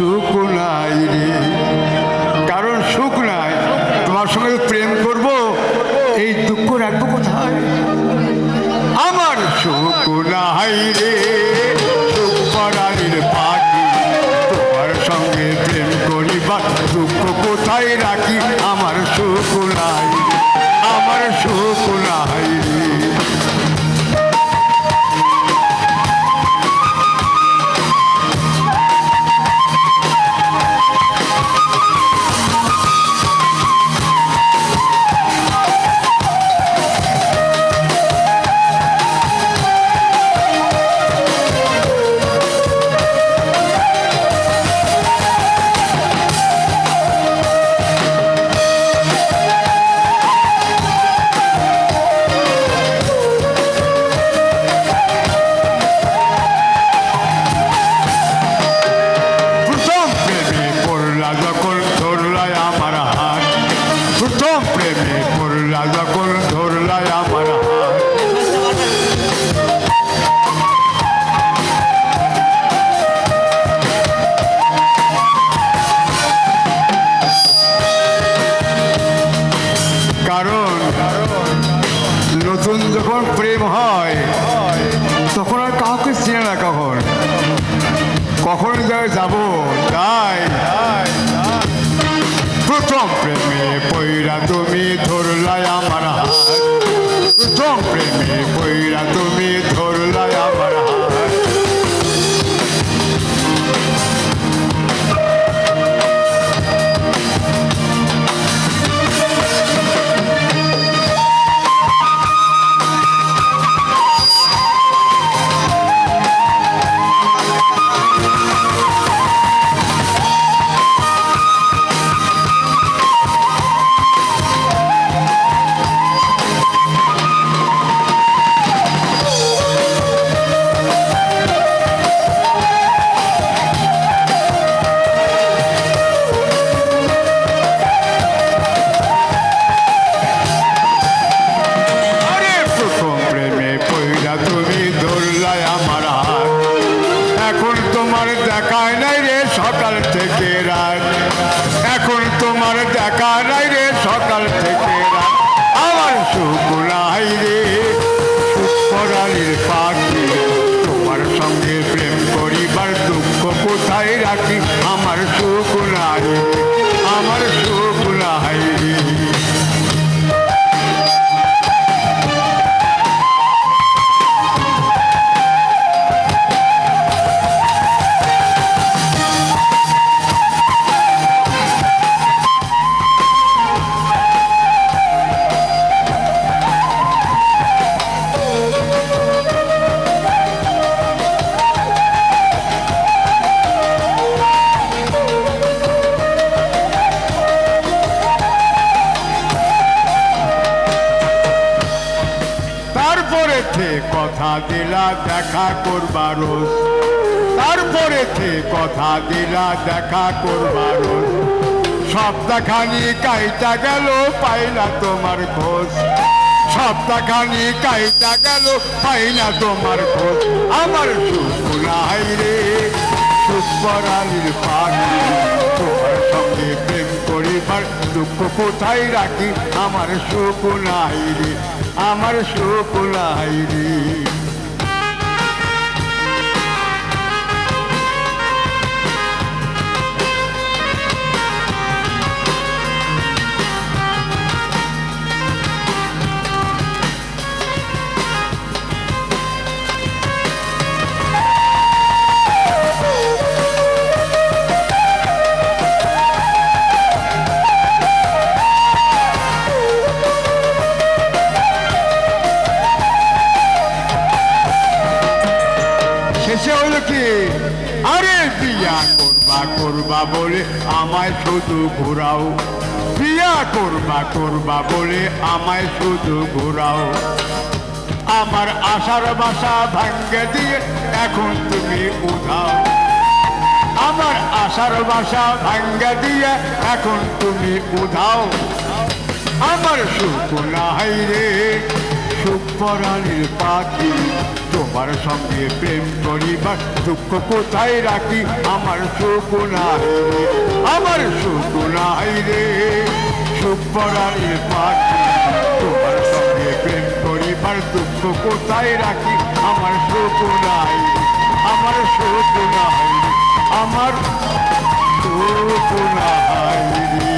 সুখ নাই রে। কারণ সুখ নাই। তোমার সঙ্গে প্রেম করব, এই দুঃখ রাখব কোথায়? আমার সুখ নাই রে। সঙ্গে প্রেম দুঃখ কোথায় রাখি? আমার সুখ আমার সুখ রে। যখন ধরলাই আমার হাত। প্রথম প্রেমে পড়লা যখন ধরলাই আমার হাত। কারণ, নতুন যখন প্রেম হয়, তখন আর কাউকে চিনে না কখন। কখন যাবে যাব তাই প্রথম প্রেমে তোমার দেখায় নাই রে সকাল থেকে রাত। এখন তোমার দেখা নাই রে সকাল থেকে রাত। আমার সুখ নাই রে, সুখ পরালির পাখি। তোমার সঙ্গে প্রেম করিবার দুঃখ কোথায় রাখি? আমার সুখ নাই, আমার সুখ নাই রে। তারপরে কথা দিলা দেখা করবার রোজ। তারপরে কথা দিলা দেখা করবার সপ্তাহখানি কাইটা গেল, পাইলা তোমার খোঁজ। সপ্তাহখানি কাইটা গেল, পাইলা তোমার খোঁজ। আমার সুখ রে, সুখ পরালির পাখি তোমার সঙ্গে প্রেম করিবার দুঃখ কোথায় রাখি? আমার সুখ নাই রে। আমার নাই রে। আরে বিয়া করবা করবা বলে আমায় শুধু ঘোরাও। বিয়া করবা করবা বলে আমায় শুধু ঘোরাও। আমার আশার বাসা ভাঙ্গে দিয়ে এখন তুমি উধাও। আমার আশার বাসা ভাঙ্গে দিয়ে এখন তুমি উধাও। আমার সুখ নাই রে, সুখ পরাণীর পাখি। তোমার সঙ্গে প্রেম করিবার দুঃখ কোথায় রাখি? আমার সুখ নাই। আমার সুখ নাই রে। সুখ পড়ার পাখি তোমার সঙ্গে প্রেম করিবার দুঃখ কোথায় রাখি? আমার সুখ নাই। আমার সুখ নাই। আমার সুখ নাই রে।